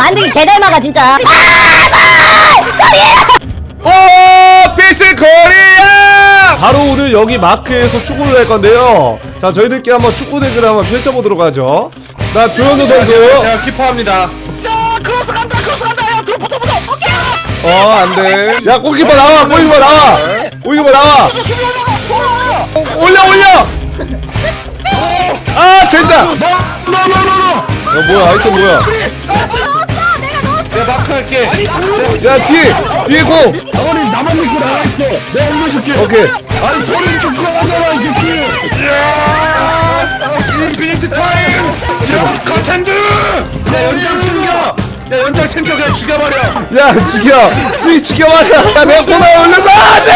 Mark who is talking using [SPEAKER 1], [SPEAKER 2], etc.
[SPEAKER 1] 만들기 개닮아가 진짜.
[SPEAKER 2] 오 피스 코리아! 바로 오늘 여기 마크에서 축구를 할 건데요. 자 저희들끼리 한번 축구 대결을 한번 펼쳐보도록 하죠. 나 조현우 선수.
[SPEAKER 3] 제가 키퍼합니다.
[SPEAKER 4] 자 크로스 간다 크로스 간다. 야 들어 붙어 붙어. 오케이!
[SPEAKER 2] 어 안 돼. 야 골키퍼 나와 골키퍼 나와. 골키퍼 나와.
[SPEAKER 4] 수비 올라가 올라가
[SPEAKER 2] 올려 올려! 아 된다.
[SPEAKER 3] 너너너너.
[SPEAKER 2] 야 뭐야 아이템 뭐야
[SPEAKER 3] 할게.
[SPEAKER 2] 야 뒤에 뒤에 공
[SPEAKER 4] 아버님 나만 믿고 나가 있어 내가 올려줄게
[SPEAKER 2] 오케이
[SPEAKER 4] 아니 소리 좀 그만하잖아 이 새끼
[SPEAKER 3] 인피니트 타임. 야 커텐드. 야 연장 챙겨. 야 연장 챙겨 그냥 죽여버려.
[SPEAKER 2] 야 죽여 스위 죽여버려 야 내가 코너에 올려서 야